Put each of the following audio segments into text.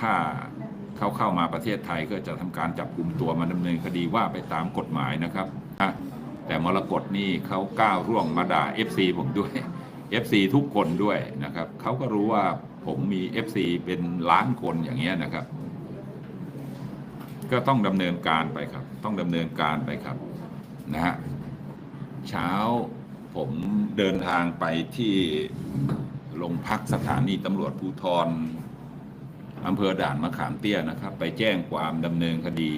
ถ้าเขาเข้ามาประเทศไทยก็จะทำการจับกลุ่มตัวมาดำเนินคดีว่าไปตามกฎหมายนะครับนะแต่มรกตนี่เขาก้าวร่วงมาด่า FC ผมด้วย FC ทุกคนด้วยนะครับเขาก็รู้ว่าผมมี FC เป็นล้านคนอย่างเงี้ยนะครับ ก็ต้องดำเนินการไปครับ ต้องดำเนินการไปครับนะฮะเช้าผมเดินทางไปที่โรงพักสถานีตำรวจภูธร อำเภอด่านมะขามเตี้ยนะครับ ไปแจ้งความดำเนินคดี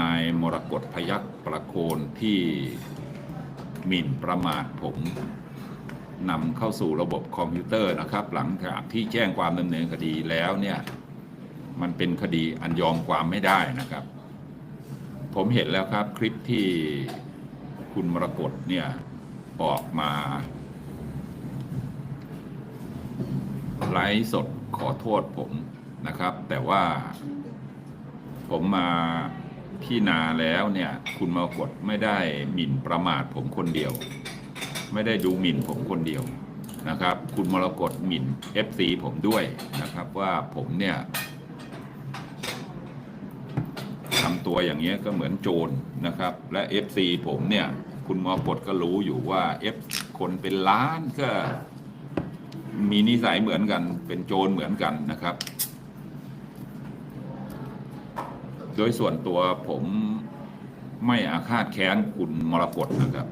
นายมรกตพยัคฆ์ประโคนที่หมิ่นประมาทผมนำเข้าสู่ระบบคอมพิวเตอร์นะครับ หลังจากที่แจ้งความดำเนินคดีแล้วเนี่ย มันเป็นคดีอันยอมความไม่ได้นะครับ ผมเห็นแล้วครับคลิปที่คุณมรกตเนี่ยออกมา ไลฟ์สดขอโทษผมนะครับ แต่ว่าผมมาที่นาแล้วเนี่ยคุณมรกตไม่ได้หมิ่นประมาทผมคนเดียว ไม่ได้ดูหมิ่นผมคนเดียวนะครับ คุณมรกตหมิ่น FC ผมด้วยนะครับว่าผมเนี่ยทำตัวอย่างเงี้ยก็เหมือนโจรนะครับ และ FC ผมเนี่ย คุณมอปดก็รู้อยู่ว่า F คนเป็นล้านก็ มีนิสัยเหมือนกัน เป็นโจรเหมือนกันนะครับ โดยส่วนตัวผมไม่อาฆาตแค้นคุณมรกตนะครับ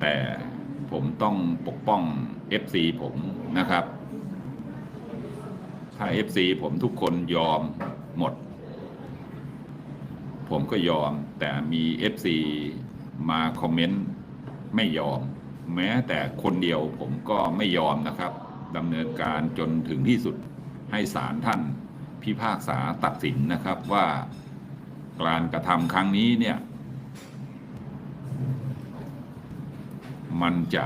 แต่ผมต้องปกป้อง FC ผมนะครับ ถ้า FC ผมทุกคนยอมหมด ผมก็ยอมแต่มี FC มาคอมเมนต์ไม่ยอม แม้แต่คนเดียวผมก็ไม่ยอมนะครับดำเนินการจนถึงที่สุดให้ศาลท่านพิพากษาตัดสินนะครับว่าการกระทำครั้งนี้เนี่ย มันจะ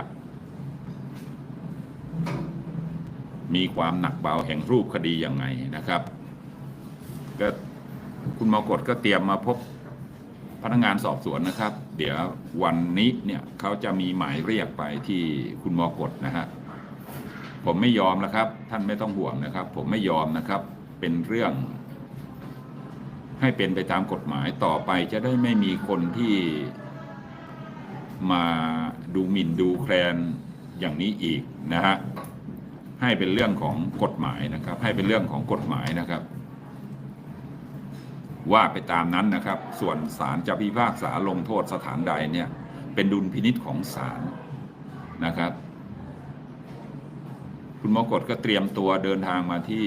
มีความหนักเบาแห่งรูปคดียังไงนะครับ ก็คุณมากดก็เตรียมมาพบ พนักงานสอบสวนนะครับ เดี๋ยววันนี้เนี่ยเขาจะมีหมายเรียกไปที่คุณมกดนะฮะผมไม่ยอมแล้วครับ ท่านไม่ต้องห่วงนะครับ ผมไม่ยอมนะครับ เป็นเรื่อง ให้เป็นไปตามกฎหมายต่อไปจะได้ไม่มีคนที่มาดูหมิ่นดูแคลนอย่างนี้อีกนะฮะให้เป็นเรื่องของกฎหมายนะครับ ให้เป็นเรื่องของกฎหมายนะครับ ว่าไปตามนั้นนะครับ ส่วนศาลจะพิพากษาลงโทษสถานใดเนี่ย เป็นดุลพินิษของศาลนะครับ คุณมกฎก็เตรียมตัวเดินทางมาที่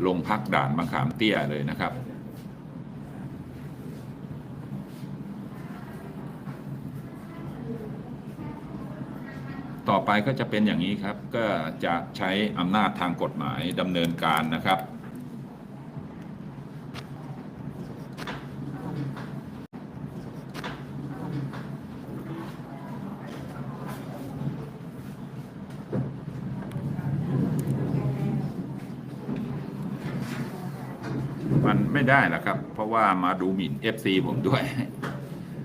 โรงพักด่านมะขามเตี้ยเลยนะครับ ต่อไปก็จะเป็นอย่างนี้ครับ ก็จะใช้อำนาจทางกฎหมายดำเนินการนะครับ มันไม่ได้หรอกครับ เพราะว่ามาดูหมิ่น FC ผมด้วย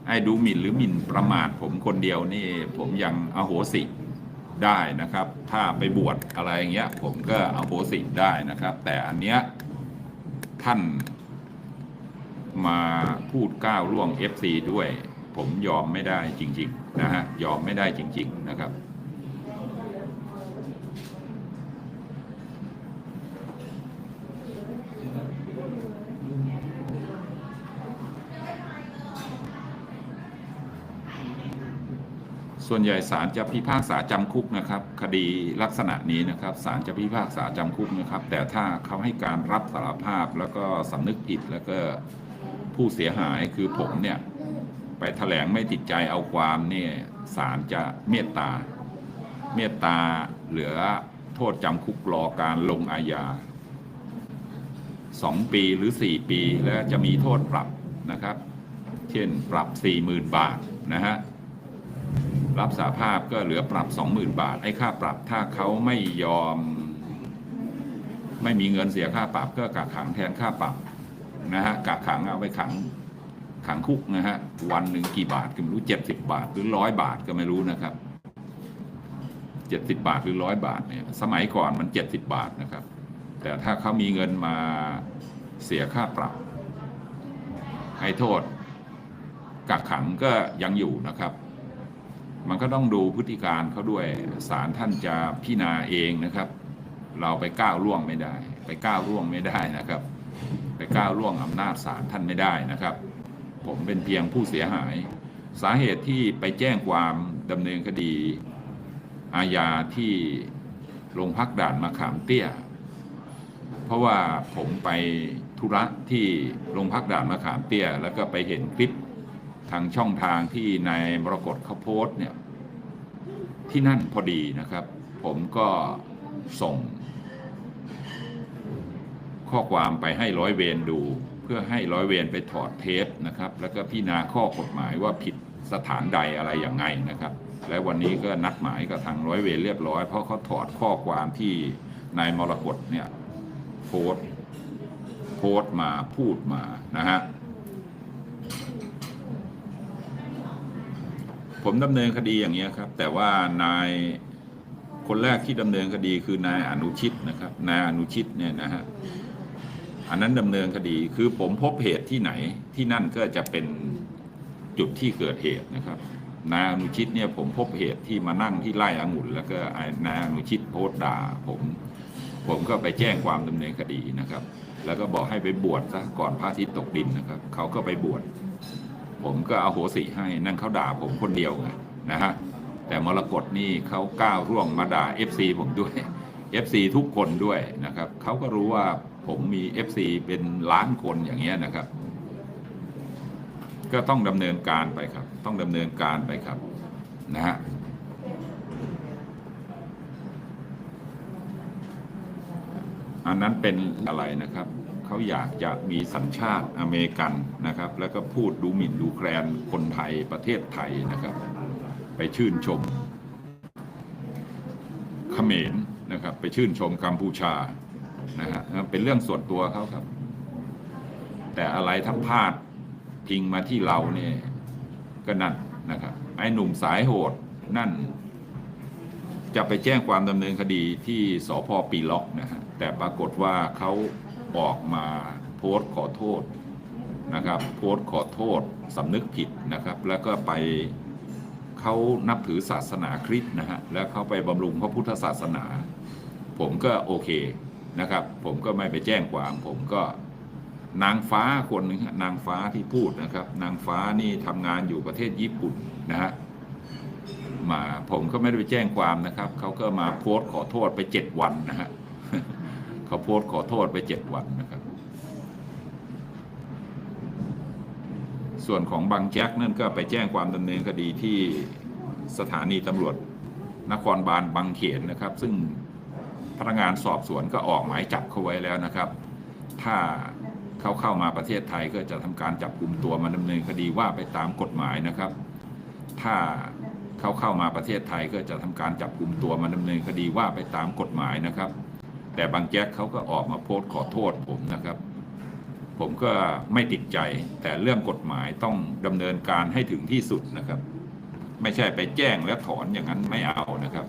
ไอ้ดูหมิ่นหรือหมิ่นประมาทผมคนเดียวนี่ ผมยังอโหสิได้นะครับ ถ้าไปบวชอะไรอย่างเงี้ย ผมก็อโหสิได้นะครับ แต่อันเนี้ยท่านมาพูดก้าวล่วง FC ด้วย ผมยอมไม่ได้จริง ๆ นะฮะ ยอมไม่ได้จริง ๆ นะครับ ส่วนใหญ่ศาลจะพิพากษาจำคุกนะครับ คดีลักษณะนี้นะครับศาลจะพิพากษาจำคุกนะครับ แต่ถ้าเขาให้การรับสารภาพแล้วก็สำนึกผิดแล้วก็ผู้เสียหายคือผมเนี่ยไปแถลงไม่ติดใจเอาความเนี่ยศาลจะเมตตา เมตตาเหลือโทษจำคุกรอการลงอาญาสองปีหรือสี่ปีแล้วจะมีโทษปรับนะครับ เช่นปรับสี่หมื่นบาทนะฮะ รับสาภาพก็เหลือปรับ 20,000 บาทไอ้ค่าปรับถ้าเขาไม่ยอม ไม่มีเงินเสียค่าปรับ ก็กักขังแทนค่าปรับนะฮะกักขังเอาไปขังขังคุกนะฮะวันหนึ่งกี่บาทก็ไม่รู้เจ็ดสิบบาท หรือร้อยบาทก็ไม่รู้นะครับเจ็ดสิบาทหรือร้อยบาทเนี่ยสมัยก่อนมันเจ็ดสิบาทนะครับ แต่ถ้าเขามีเงินมาเสียค่าปรับ ให้โทษกักขังก็ยังอยู่นะครับ มันก็ต้องดูพฤติการเขาด้วยศาลท่านจะพิจารณาเองนะครับ เราไปก้าวล่วงไม่ได้ ไปก้าวล่วงไม่ได้นะครับ ไปก้าวล่วงอำนาจศาลท่านไม่ได้นะครับ ผมเป็นเพียงผู้เสียหาย สาเหตุที่ไปแจ้งความดำเนินคดี อาญาที่โรงพักด่านมะขามเตี้ย เพราะว่าผมไปธุระที่โรงพักด่านมะขามเตี้ย แล้วก็ไปเห็นคลิป ทางช่องทางที่นายมรกตเขาโพสเนี่ยที่นั่นพอดีนะครับ ผมก็ส่ง ข้อความไปให้ร้อยเวรดู เพื่อให้ร้อยเวรไปถอดเทปนะครับ แล้วก็พิจารณาข้อกฎหมายว่าผิดสถานใดอะไรอย่างไงนะครับ และวันนี้ก็นัดหมายกับทางร้อยเวรเรียบร้อย เพราะเขาถอดข้อความที่นายมรกตเนี่ยโพสโพสมาพูดมานะฮะ ผมดำเนินคดีอย่างเงี้ยครับ แต่ว่านายคนแรกที่ดำเนินคดีคือนายอนุชิตนะครับนายอนุชิตเนี่ยนะฮะอันนั้นดำเนินคดีคือผมพบเหตุที่ไหนที่นั่นก็จะเป็นจุดที่เกิดเหตุนะครับนายอนุชิตเนี่ยผมพบเหตุที่มานั่งที่ไร่องุ่น แล้วก็นายอนุชิตโพสต์ด่าผมผมก็ไปแจ้งความดำเนินคดีนะครับ แล้วก็บอกให้ไปบวชซะก่อนพระอาทิตย์ตกดินนะครับ เขาก็ไปบวช ผมก็เอาโหสิให้นั่นเขาด่าผมคนเดียวไงนะฮะแต่มรกตนี่เขาก้าวร่วงมาด่า FC ผมด้วย FC ทุกคนด้วยนะครับเขาก็รู้ว่าผมมี FC เป็นล้านคนอย่างเงี้ยนะครับ ก็ต้องดำเนินการไปครับ ต้องดำเนินการไปครับนะฮะอันนั้นเป็นอะไรนะครับ เขาอยากจะมีสัญชาติอเมริกันนะครับ แล้วก็พูดดูหมิ่นดูแคลนคนไทยประเทศไทยนะครับ ไปชื่นชมเขมรนะครับ ไปชื่นชมกัมพูชานะฮะเป็นเรื่องส่วนตัวเขาครับ แต่อะไรทั้งพาดพิงมาที่เราเนี่ยก็นั่นนะครับไอ้หนุ่มสายโหดนั่น จะไปแจ้งความดำเนินคดีที่สพปีล็อกนะฮะแต่ปรากฏว่าเขา ออกมาโพสต์ขอโทษนะครับ โพสต์ขอโทษสำนึกผิดนะครับ แล้วก็ไปเขานับถือศาสนาคริสต์นะฮะแล้วเขาไปบำรุงพระพุทธศาสนา ผมก็โอเคนะครับ ผมก็ไม่ไปแจ้งความ ผมก็นางฟ้าคนหนึงฮะนางฟ้าที่พูดนะครับ นางฟ้านี่ทำงานอยู่ประเทศญี่ปุ่นนะฮะมาผมก็ไม่ได้ไปแจ้งความนะครับ เขาก็มาโพสต์ขอโทษไปเจ็ดวันนะฮะ เขาโพสต์ขอโทษไปเจ็ดวันนะครับ ส่วนของบางแจ็คนั่นก็ไปแจ้งความดำเนินคดีที่สถานีตำรวจนครบาลบางเขนนะครับ ซึ่งพนักงานสอบสวนก็ออกหมายจับเขาไว้แล้วนะครับ ถ้าเขาเข้ามาประเทศไทยก็จะทำการจับกลุ่มตัวมาดำเนินคดีว่าไปตามกฎหมายนะครับ ถ้าเขาเข้ามาประเทศไทยก็จะทำการจับกลุ่มตัวมาดำเนินคดีว่าไปตามกฎหมายนะครับ แต่บางแจ๊กเขาก็ออกมาโพสต์ขอโทษผมนะครับ ผมก็ไม่ติดใจ แต่เรื่องกฎหมายต้องดำเนินการให้ถึงที่สุดนะครับ ไม่ใช่ไปแจ้งแล้วถอนอย่างนั้นไม่เอานะครับ